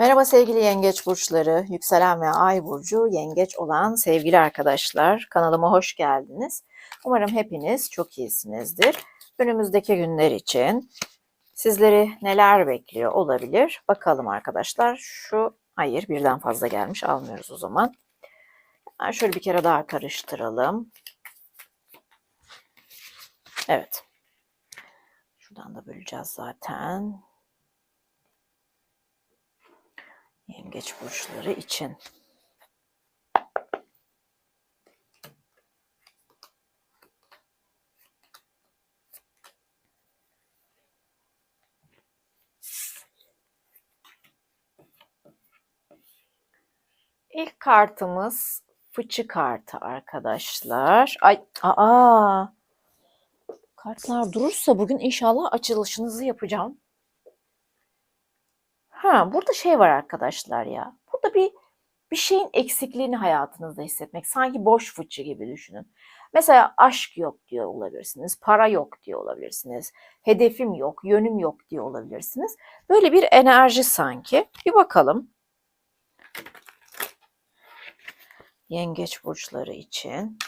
Merhaba sevgili yengeç burçları, yükselen ve ay burcu yengeç olan sevgili arkadaşlar. Kanalıma hoş geldiniz. Umarım hepiniz çok iyisinizdir. Önümüzdeki günler için sizleri neler bekliyor olabilir? Bakalım arkadaşlar. Şu hayır birden fazla gelmiş almıyoruz o zaman. Yani şöyle bir kere daha karıştıralım. Evet. Şuradan da böleceğiz zaten. Yengeç burçları için. İlk kartımız fıçı kartı arkadaşlar. Ay, aa. Kartlar durursa bugün inşallah açılışınızı yapacağım. Ha, burada şey var arkadaşlar ya. Burada bir bir şeyin eksikliğini hayatınızda hissetmek. Sanki boş fıçı gibi düşünün. Mesela aşk yok diyor olabilirsiniz. Para yok diyor olabilirsiniz. Hedefim yok, yönüm yok diyor olabilirsiniz. Böyle bir enerji sanki. Bir bakalım. Yengeç burçları için.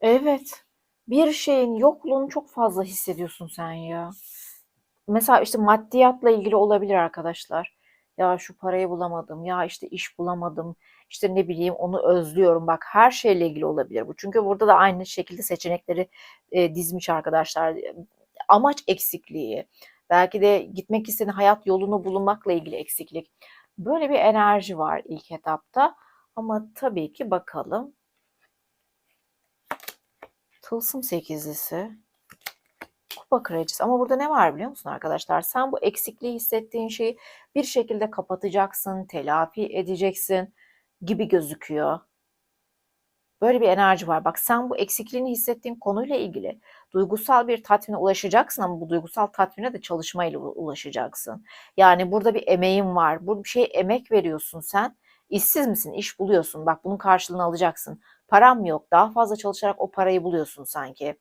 Evet. Bir şeyin yokluğunu çok fazla hissediyorsun sen ya. Mesela işte maddiyatla ilgili olabilir arkadaşlar. Ya şu parayı bulamadım, ya işte iş bulamadım, işte ne bileyim onu özlüyorum. Bak her şeyle ilgili olabilir bu. Çünkü burada da aynı şekilde seçenekleri e, dizmiş arkadaşlar. Amaç eksikliği, belki de gitmek istediğin hayat yolunu bulunmakla ilgili eksiklik. Böyle bir enerji var ilk etapta. Ama tabii ki bakalım Tılsım sekizlisi. Kupa kraliçesi. Ama burada ne var biliyor musun arkadaşlar? Sen bu eksikliği hissettiğin şeyi bir şekilde kapatacaksın, telafi edeceksin gibi gözüküyor. Böyle bir enerji var. Bak sen bu eksikliğini hissettiğin konuyla ilgili duygusal bir tatmine ulaşacaksın ama bu duygusal tatmine de çalışmayla ulaşacaksın. Yani burada bir emeğin var. Bu bir şeye emek veriyorsun sen. İşsiz misin? İş buluyorsun. Bak bunun karşılığını alacaksın. Param yok. Daha fazla çalışarak o parayı buluyorsun sanki.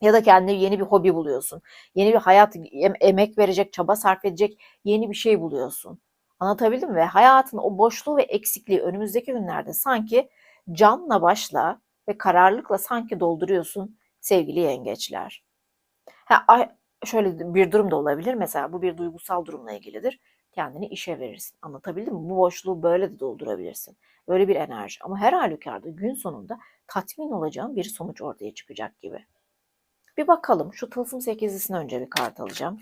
Ya da kendine yeni bir hobi buluyorsun. Yeni bir hayat, emek verecek, çaba sarf edecek yeni bir şey buluyorsun. Anlatabildim mi? Ve hayatın o boşluğu ve eksikliği önümüzdeki günlerde sanki canla başla ve kararlılıkla sanki dolduruyorsun sevgili yengeçler. Ha, şöyle bir durum da olabilir. Mesela bu bir duygusal durumla ilgilidir. Kendini işe verirsin. Anlatabildim mi? Bu boşluğu böyle de doldurabilirsin. Böyle bir enerji. Ama her halükarda gün sonunda tatmin olacağın bir sonuç ortaya çıkacak gibi. Bir bakalım. Şu tılsım sekizlisine önce bir kart alacağım.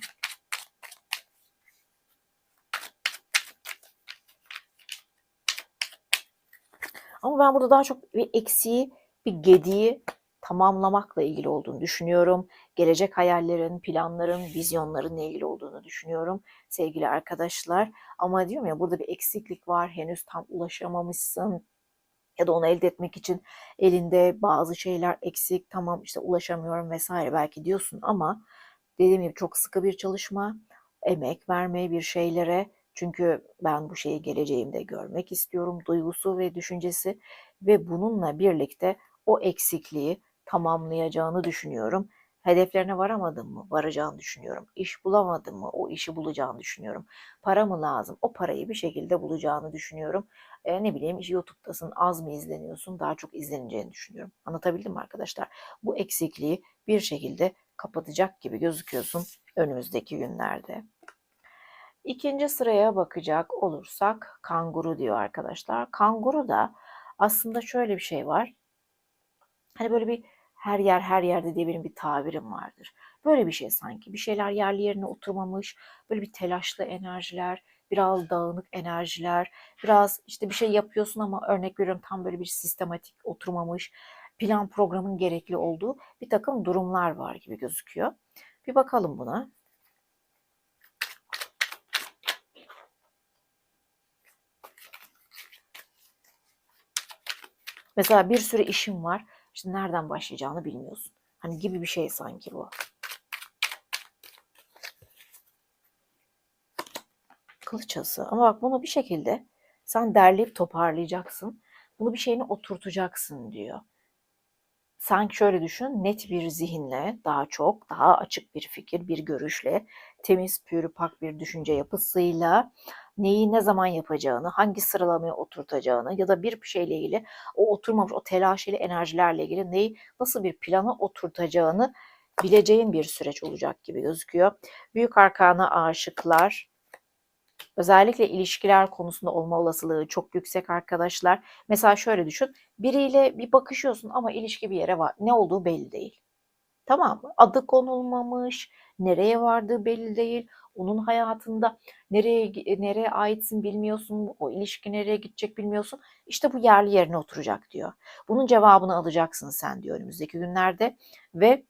Ama ben burada daha çok bir eksiği, bir gediği tamamlamakla ilgili olduğunu düşünüyorum. Gelecek hayallerin, planların, vizyonların ilgili olduğunu düşünüyorum sevgili arkadaşlar. Ama diyorum ya burada bir eksiklik var. Henüz tam ulaşamamışsın ya da onu elde etmek için elinde bazı şeyler eksik. Tamam işte ulaşamıyorum vesaire belki diyorsun ama dediğim gibi çok sıkı bir çalışma, emek vermeye bir şeylere çünkü ben bu şeyi geleceğimde görmek istiyorum duygusu ve düşüncesi ve bununla birlikte o eksikliği tamamlayacağını düşünüyorum. Hedeflerine varamadın mı? Varacağını düşünüyorum. İş bulamadın mı? O işi bulacağını düşünüyorum. Para mı lazım? O parayı bir şekilde bulacağını düşünüyorum. E, ne bileyim YouTube'dasın az mı izleniyorsun? Daha çok izleneceğini düşünüyorum. Anlatabildim mi arkadaşlar? Bu eksikliği bir şekilde kapatacak gibi gözüküyorsun önümüzdeki günlerde. İkinci sıraya bakacak olursak kanguru diyor arkadaşlar. Kanguru da aslında şöyle bir şey var. Hani böyle bir her yer her yerde diye benim bir tabirim vardır. Böyle bir şey sanki. Bir şeyler yerli yerine oturmamış. Böyle bir telaşlı enerjiler, biraz dağınık enerjiler, biraz işte bir şey yapıyorsun ama örnek veriyorum tam böyle bir sistematik oturmamış, plan programın gerekli olduğu bir takım durumlar var gibi gözüküyor. Bir bakalım buna. Mesela bir sürü işim var işte nereden başlayacağını bilmiyorsun. Hani gibi bir şey sanki bu. Kılıç ası. Ama bak bunu bir şekilde sen derleyip toparlayacaksın. Bunu bir şeyine oturtacaksın diyor. Sanki şöyle düşün, net bir zihinle, daha çok, daha açık bir fikir, bir görüşle, temiz, pür, pak bir düşünce yapısıyla neyi ne zaman yapacağını, hangi sıralamaya oturtacağını ya da bir şeyle ilgili o oturmamış, o telaşeli enerjilerle ilgili neyi nasıl bir plana oturtacağını bileceğin bir süreç olacak gibi gözüküyor. Büyük arkana aşıklar, özellikle ilişkiler konusunda olma olasılığı çok yüksek arkadaşlar. Mesela şöyle düşün, biriyle bir bakışıyorsun ama ilişki bir yere var. Ne olduğu belli değil. Tamam mı? Adı konulmamış, nereye vardığı belli değil. Onun hayatında nereye nereye aitsin bilmiyorsun. O ilişki nereye gidecek bilmiyorsun. İşte bu yerli yerine oturacak diyor. Bunun cevabını alacaksın sen diyor önümüzdeki günlerde ve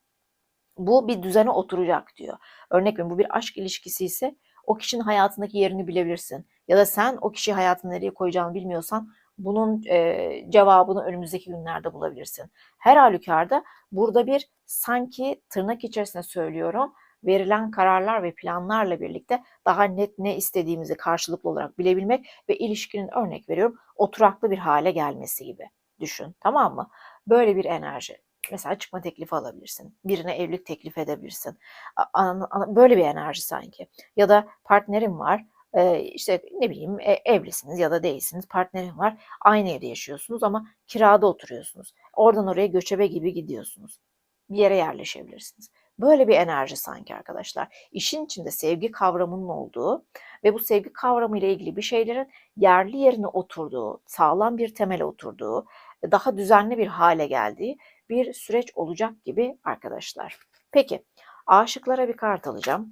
bu bir düzene oturacak diyor. Örnek veriyorum bu bir aşk ilişkisi ise o kişinin hayatındaki yerini bilebilirsin. Ya da sen o kişi hayatını nereye koyacağını bilmiyorsan bunun e, cevabını önümüzdeki günlerde bulabilirsin. Her halükarda burada bir sanki tırnak içerisinde söylüyorum verilen kararlar ve planlarla birlikte daha net ne istediğimizi karşılıklı olarak bilebilmek ve ilişkinin örnek veriyorum oturaklı bir hale gelmesi gibi düşün tamam mı? Böyle bir enerji. Mesela çıkma teklifi alabilirsin. Birine evlilik teklif edebilirsin. Böyle bir enerji sanki. Ya da partnerin var. işte ne bileyim e, evlisiniz ya da değilsiniz. Partnerin var. Aynı evde yaşıyorsunuz ama kirada oturuyorsunuz. Oradan oraya göçebe gibi gidiyorsunuz. Bir yere yerleşebilirsiniz. Böyle bir enerji sanki arkadaşlar. İşin içinde sevgi kavramının olduğu ve bu sevgi kavramı ile ilgili bir şeylerin yerli yerine oturduğu, sağlam bir temele oturduğu, daha düzenli bir hale geldiği bir süreç olacak gibi arkadaşlar. Peki aşıklara bir kart alacağım.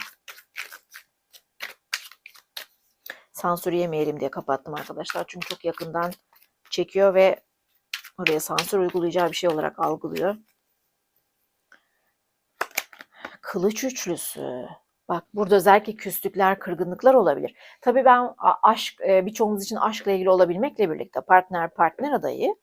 Sansür yemeyelim diye kapattım arkadaşlar. Çünkü çok yakından çekiyor ve oraya sansür uygulayacağı bir şey olarak algılıyor. Kılıç üçlüsü. Bak burada özellikle küslükler, kırgınlıklar olabilir. Tabii ben aşk, e, birçoğumuz için aşkla ilgili olabilmekle birlikte partner partner adayı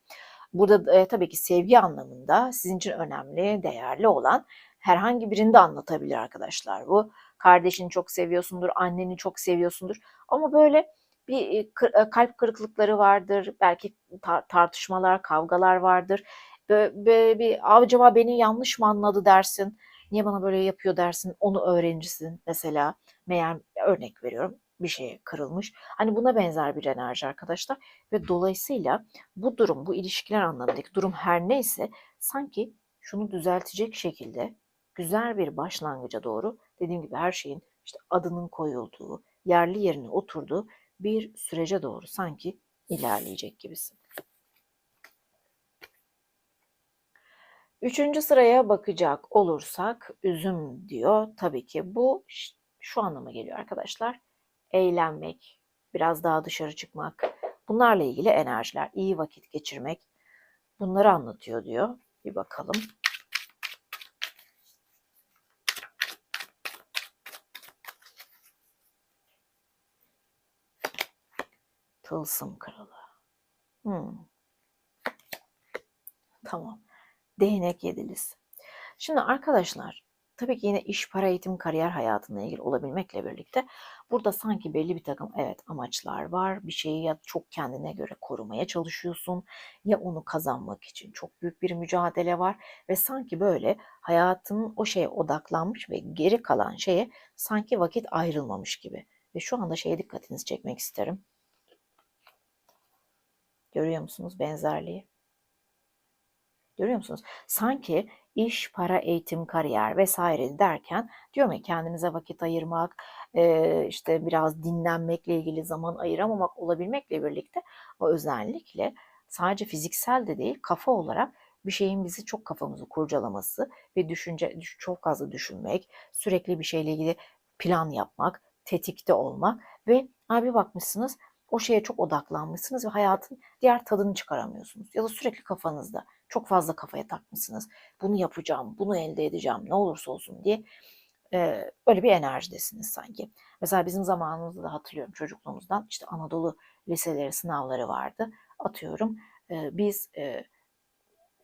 Burada e, tabii ki sevgi anlamında sizin için önemli, değerli olan herhangi birini de anlatabilir arkadaşlar bu. Kardeşini çok seviyorsundur, anneni çok seviyorsundur ama böyle bir e, e, kalp kırıklıkları vardır, belki tar- tartışmalar, kavgalar vardır. Böyle bir acaba beni yanlış mı anladı dersin, niye bana böyle yapıyor dersin, onu öğrencisin mesela. Meğer örnek veriyorum bir şeye kırılmış. Hani buna benzer bir enerji arkadaşlar ve dolayısıyla bu durum, bu ilişkiler anlamındaki durum her neyse sanki şunu düzeltecek şekilde güzel bir başlangıca doğru dediğim gibi her şeyin işte adının koyulduğu, yerli yerine oturduğu bir sürece doğru sanki ilerleyecek gibisin. Üçüncü sıraya bakacak olursak üzüm diyor. Tabii ki bu şu anlama geliyor arkadaşlar eğlenmek, biraz daha dışarı çıkmak, bunlarla ilgili enerjiler, iyi vakit geçirmek bunları anlatıyor diyor. Bir bakalım. Tılsım kralı. Hmm. Tamam. Değnek yedilisi. Şimdi arkadaşlar Tabii ki yine iş, para, eğitim, kariyer hayatına ilgili olabilmekle birlikte burada sanki belli bir takım evet amaçlar var. Bir şeyi ya çok kendine göre korumaya çalışıyorsun ya onu kazanmak için çok büyük bir mücadele var ve sanki böyle hayatın o şeye odaklanmış ve geri kalan şeye sanki vakit ayrılmamış gibi. Ve şu anda şeye dikkatinizi çekmek isterim. Görüyor musunuz benzerliği? Görüyor musunuz? Sanki iş, para, eğitim, kariyer vesaire derken diyorum ya kendinize vakit ayırmak, işte biraz dinlenmekle ilgili zaman ayıramamak olabilmekle birlikte o özellikle sadece fiziksel de değil kafa olarak bir şeyin bizi çok kafamızı kurcalaması ve düşünce çok fazla düşünmek, sürekli bir şeyle ilgili plan yapmak, tetikte olmak ve abi bakmışsınız o şeye çok odaklanmışsınız ve hayatın diğer tadını çıkaramıyorsunuz. Ya da sürekli kafanızda çok fazla kafaya takmışsınız. Bunu yapacağım, bunu elde edeceğim ne olursa olsun diye e, öyle bir enerjidesiniz sanki. Mesela bizim zamanımızda da hatırlıyorum çocukluğumuzdan işte Anadolu liseleri sınavları vardı. Atıyorum biz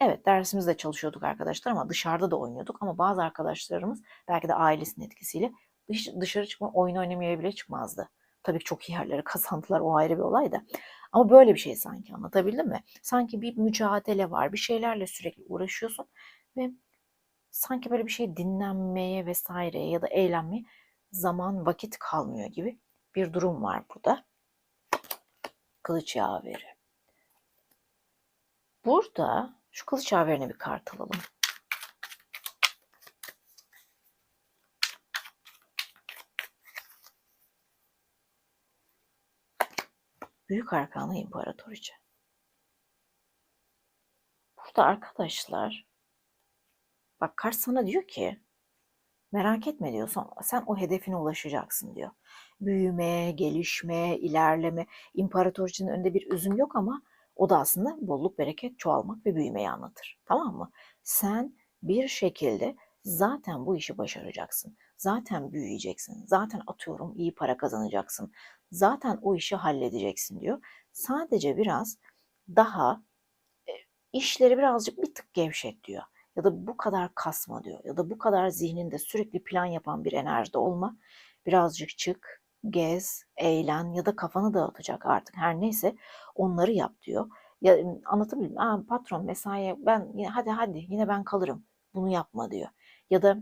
evet dersimizde çalışıyorduk arkadaşlar ama dışarıda da oynuyorduk ama bazı arkadaşlarımız belki de ailesinin etkisiyle dış, dışarı çıkma oyun oynamaya bile çıkmazdı. Tabii çok iyi yerlere kazandılar o ayrı bir olay da. Ama böyle bir şey sanki anlatabildim mi? Sanki bir mücadele var. Bir şeylerle sürekli uğraşıyorsun ve sanki böyle bir şey dinlenmeye vesaireye ya da eğlenmeye zaman vakit kalmıyor gibi bir durum var burada. Kılıç yaveri. Burada şu kılıç yaverine bir kart alalım. Büyük Arkana İmparatoriçe. Burada arkadaşlar bak kart sana diyor ki merak etme diyor sen, sen o hedefine ulaşacaksın diyor. Büyüme, gelişme, ilerleme. İmparatoriçenin önünde bir üzüm yok ama o da aslında bolluk, bereket, çoğalmak ve büyümeyi anlatır. Tamam mı? Sen bir şekilde zaten bu işi başaracaksın. Zaten büyüyeceksin. Zaten atıyorum iyi para kazanacaksın. Zaten o işi halledeceksin diyor. Sadece biraz daha e, işleri birazcık bir tık gevşet diyor. Ya da bu kadar kasma diyor. Ya da bu kadar zihninde sürekli plan yapan bir enerjide olma. Birazcık çık, gez, eğlen ya da kafanı dağıtacak artık her neyse onları yap diyor. Ya anlatabildim. Aa, patron mesaiye ben yine hadi hadi yine ben kalırım. Bunu yapma diyor. Ya da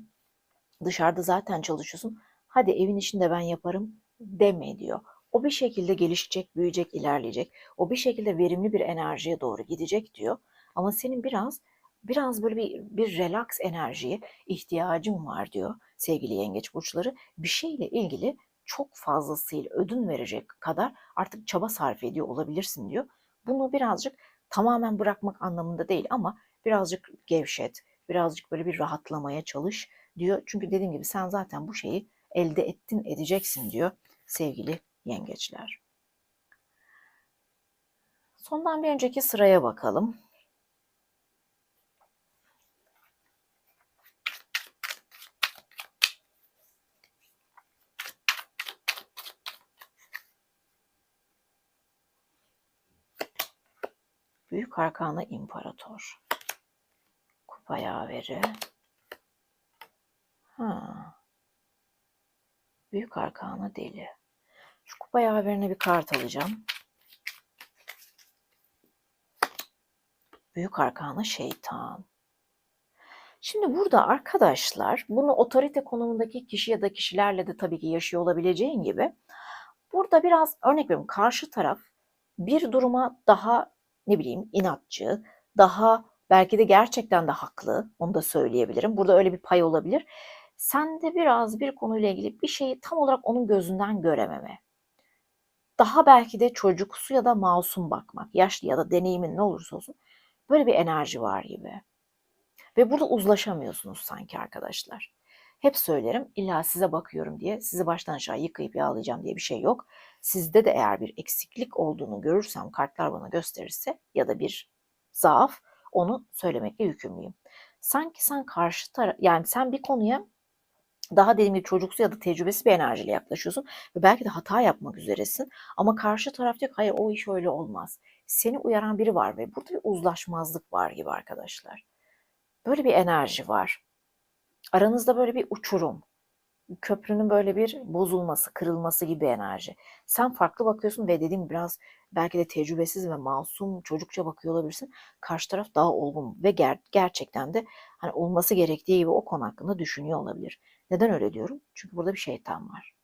dışarıda zaten çalışıyorsun. Hadi evin işini de ben yaparım deme diyor. O bir şekilde gelişecek, büyüyecek, ilerleyecek. O bir şekilde verimli bir enerjiye doğru gidecek diyor. Ama senin biraz biraz böyle bir, bir relax enerjiye ihtiyacın var diyor sevgili yengeç burçları. Bir şeyle ilgili çok fazlasıyla ödün verecek kadar artık çaba sarf ediyor olabilirsin diyor. Bunu birazcık tamamen bırakmak anlamında değil ama birazcık gevşet, birazcık böyle bir rahatlamaya çalış diyor. Çünkü dediğim gibi sen zaten bu şeyi elde ettin, edeceksin diyor sevgili yengeçler. Sondan bir önceki sıraya bakalım. Büyük Arkana İmparator. Kupa yaveri. Ha. Büyük Arkana Deli. Şu kupa yaverine bir kart alacağım. Büyük Arkana Şeytan. Şimdi burada arkadaşlar bunu otorite konumundaki kişi ya da kişilerle de tabii ki yaşıyor olabileceğin gibi burada biraz örnek veriyorum karşı taraf bir duruma daha ne bileyim inatçı, daha belki de gerçekten de haklı onu da söyleyebilirim. Burada öyle bir pay olabilir. Sen de biraz bir konuyla ilgili bir şeyi tam olarak onun gözünden görememe. Daha belki de çocuksu ya da masum bakmak, yaşlı ya da deneyimin ne olursa olsun böyle bir enerji var gibi. Ve burada uzlaşamıyorsunuz sanki arkadaşlar. Hep söylerim illa size bakıyorum diye sizi baştan aşağı yıkayıp yağlayacağım diye bir şey yok. Sizde de eğer bir eksiklik olduğunu görürsem kartlar bana gösterirse ya da bir zaaf onu söylemekle yükümlüyüm. Sanki sen karşı taraf yani sen bir konuya daha dediğim gibi çocuksu ya da tecrübesi bir enerjiyle yaklaşıyorsun ve belki de hata yapmak üzeresin ama karşı taraf diyor ki hayır o iş öyle olmaz. Seni uyaran biri var ve burada bir uzlaşmazlık var gibi arkadaşlar. Böyle bir enerji var. Aranızda böyle bir uçurum, köprünün böyle bir bozulması, kırılması gibi enerji. Sen farklı bakıyorsun ve dediğim biraz belki de tecrübesiz ve masum, çocukça bakıyor olabilirsin. Karşı taraf daha olgun ve ger- gerçekten de hani olması gerektiği gibi o konu hakkında düşünüyor olabilir. Neden öyle diyorum? Çünkü burada bir şeytan var.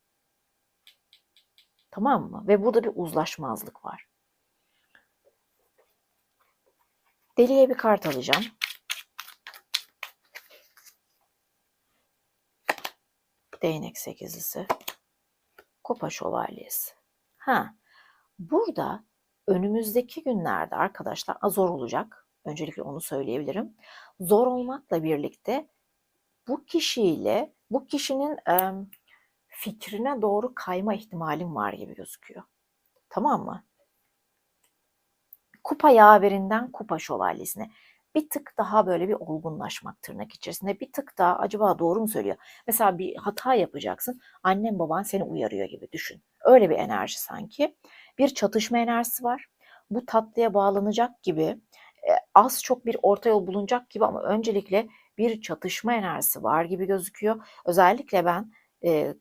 Tamam mı? Ve burada bir uzlaşmazlık var. Deliye bir kart alacağım. Değnek sekizlisi. Kupa şövalyesi. Ha, burada önümüzdeki günlerde arkadaşlar zor olacak. Öncelikle onu söyleyebilirim. Zor olmakla birlikte bu kişiyle bu kişinin e, fikrine doğru kayma ihtimalim var gibi gözüküyor. Tamam mı? Kupa yaverinden kupa şövalyesine bir tık daha böyle bir olgunlaşmak tırnak içerisinde. Bir tık daha acaba doğru mu söylüyor? Mesela bir hata yapacaksın. Annem baban seni uyarıyor gibi düşün. Öyle bir enerji sanki. Bir çatışma enerjisi var. Bu tatlıya bağlanacak gibi az çok bir orta yol bulunacak gibi ama öncelikle bir çatışma enerjisi var gibi gözüküyor. Özellikle ben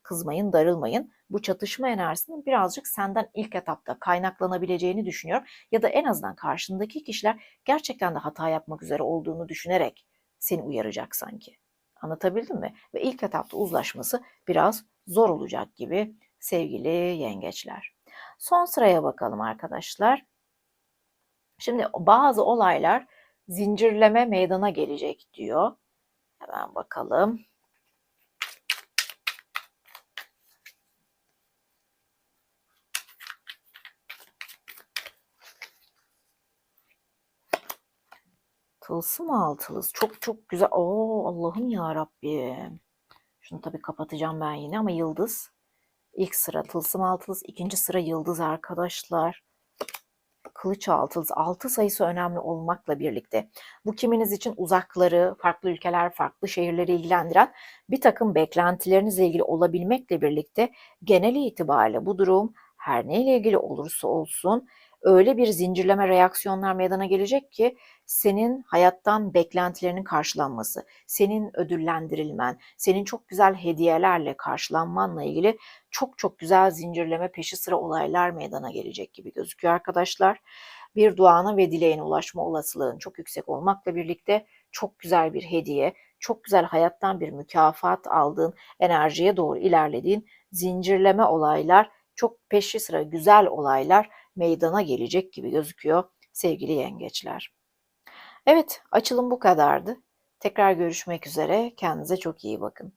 kızmayın, darılmayın. bu çatışma enerjisinin birazcık senden ilk etapta kaynaklanabileceğini düşünüyorum. Ya da en azından karşındaki kişiler gerçekten de hata yapmak üzere olduğunu düşünerek seni uyaracak sanki. Anlatabildim mi? Ve ilk etapta uzlaşması biraz zor olacak gibi sevgili yengeçler. Son sıraya bakalım arkadaşlar. Şimdi bazı olaylar zincirleme meydana gelecek diyor. Hemen bakalım. Tılsım altılız. Çok çok güzel. Oo Allah'ım ya Rabbim. Şunu tabii kapatacağım ben yine ama yıldız. İlk sıra tılsım altılız, ikinci sıra yıldız arkadaşlar. Kılıç altılız. Altı sayısı önemli olmakla birlikte. Bu kiminiz için uzakları, farklı ülkeler, farklı şehirleri ilgilendiren bir takım beklentilerinizle ilgili olabilmekle birlikte genel itibariyle bu durum her neyle ilgili olursa olsun öyle bir zincirleme reaksiyonlar meydana gelecek ki senin hayattan beklentilerinin karşılanması, senin ödüllendirilmen, senin çok güzel hediyelerle karşılanmanla ilgili çok çok güzel zincirleme peşi sıra olaylar meydana gelecek gibi gözüküyor arkadaşlar. Bir duana ve dileğine ulaşma olasılığın çok yüksek olmakla birlikte çok güzel bir hediye, çok güzel hayattan bir mükafat aldığın, enerjiye doğru ilerlediğin zincirleme olaylar, çok peşi sıra güzel olaylar meydana gelecek gibi gözüküyor sevgili yengeçler. Evet, açılım bu kadardı. Tekrar görüşmek üzere. Kendinize çok iyi bakın.